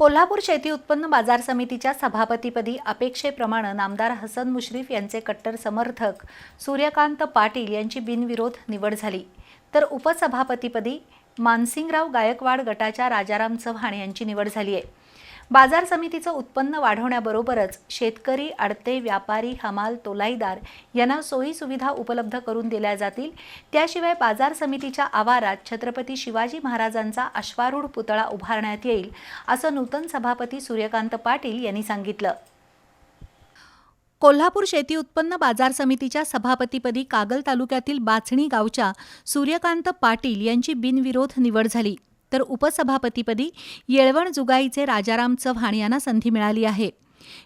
कोल्हापूर शेती उत्पन्न बाजार समितीच्या सभापतीपदी अपेक्षेप्रमाणे नामदार हसन मुश्रीफ यांचे कट्टर समर्थक सूर्यकांत पाटील यांची बिनविरोध निवड झाली. तर उपसभापतीपदी मानसिंगराव गायकवाड गटाच्या राजाराम चव्हाण यांची निवड झाली आहे. बाजार समितीचं उत्पन्न वाढवण्याबरोबरच शेतकरी अडते व्यापारी हमाल तोलाईदार यांना सोयी सुविधा उपलब्ध करून दिल्या जातील. त्याशिवाय बाजार समितीच्या आवारात छत्रपती शिवाजी महाराजांचा अश्वारूढ पुतळा उभारण्यात येईल असं नूतन सभापती सूर्यकांत पाटील यांनी सांगितलं. कोल्हापूर शेती उत्पन्न बाजार समितीच्या सभापतीपदी कागल तालुक्यातील बाचणी गावच्या सूर्यकांत पाटील यांची बिनविरोध निवड झाली. तर उपसभापतीपदी येळवण जुगाईचे राजाराम चव्हाण यांना संधी मिळाली आहे.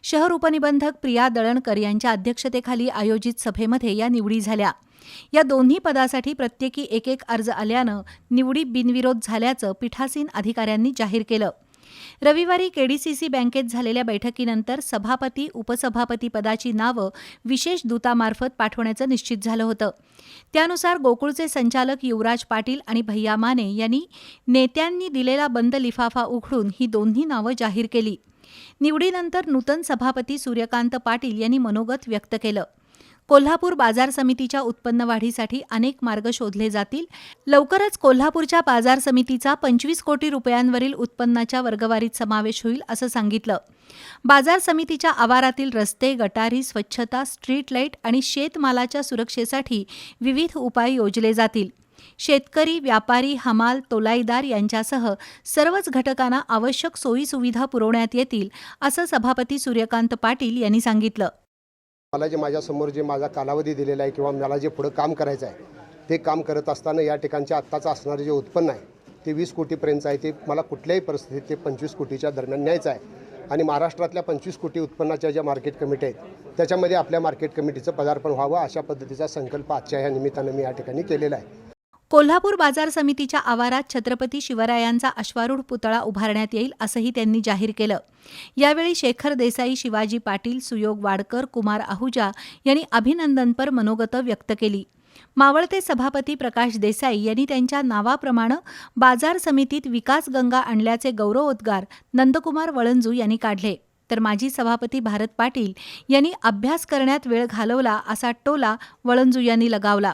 शहर उपनिबंधक प्रिया दळणकर यांच्या अध्यक्षतेखाली आयोजित सभेमध्ये या निवडी झाल्या. या दोन्ही पदासाठी प्रत्येकी एक एक अर्ज आल्यानं निवडी बिनविरोध झाल्याचं पीठासीन अधिकाऱ्यांनी जाहीर केलं. रविवारी केडीसीसी बँकेत झालेल्या बैठकीनंतर सभापती उपसभापती पदाची नावं विशेष दूतामार्फत पाठवण्याचं निश्चित झालं होतं. त्यानुसार गोकुळचे संचालक युवराज पाटील आणि भैया माने यांनी नेत्यांनी दिलेला बंद लिफाफा उघडून ही दोन्ही नावं जाहीर केली. निवडीनंतर नूतन सभापती सूर्यकांत पाटील यांनी मनोगत व्यक्त केलं. कोल्हापूर बाजार समितीच्या उत्पन्न वाढीसाठी अनेक मार्ग शोधले जातील. लवकरच कोल्हापूरच्या बाजार समितीचा पंचवीस कोटी रुपयांवरील उत्पन्नाच्या वर्गवारीत समावेश होईल असं सांगितलं. बाजार समितीच्या आवारातील रस्ते गटारी स्वच्छता स्ट्रीट लाइट आणि शेतमालाच्या सुरक्षेसाठी विविध उपाय योजले जातील. शेतकरी व्यापारी हमाल तोलाईदार यांच्यासह सर्वच घटकांना आवश्यक सोयीसुविधा पुरवण्यात येतील असं सभापती सूर्यकांत पाटील यांनी सांगितलं. मला जे माझ्यासमोर जे माझा कालावधी दिलेला आहे किंवा मला जे पुढं काम करायचं आहे ते काम करत असताना या ठिकाणचे आत्ताचं असणारं जे उत्पन्न आहे ते वीस कोटीपर्यंतचं आहे. ते मला कुठल्याही परिस्थितीत ते पंचवीस कोटीच्या दरम्यान न्यायचं आहे. आणि महाराष्ट्रातल्या पंचवीस कोटी उत्पन्नाच्या ज्या मार्केट कमिटी आहेत त्याच्यामध्ये आपल्या मार्केट कमिटीचं पदार्पण व्हावं अशा पद्धतीचा संकल्प आजच्या या निमित्तानं मी या ठिकाणी केलेला आहे. कोल्हापूर बाजार समितीच्या आवारात छत्रपती शिवरायांचा अश्वारूढ पुतळा उभारण्यात येईल असंही त्यांनी जाहीर केलं. यावेळी शेखर देसाई शिवाजी पाटील सुयोग वाडकर कुमार आहुजा यांनी अभिनंदनपर मनोगत व्यक्त केली. मावळते सभापती प्रकाश देसाई यांनी त्यांच्या नावाप्रमाणे बाजार समितीत विकास गंगा आणल्याचे गौरवोद्गार नंदकुमार वळंजू यांनी काढले. तर माजी सभापती भारत पाटील यांनी अभ्यास करण्यात वेळ घालवला असा टोला वळंजू यांनी लगावला.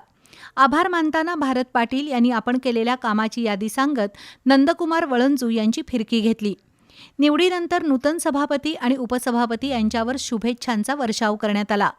आभार मानताना भारत पाटील यांनी आपण केलेल्या कामाची यादी सांगत नंदकुमार वळंजू यांची फिरकी घेतली. निवडीनंतर नूतन सभापती आणि उपसभापती यांच्यावर शुभेच्छांचा वर्षाव करण्यात आला.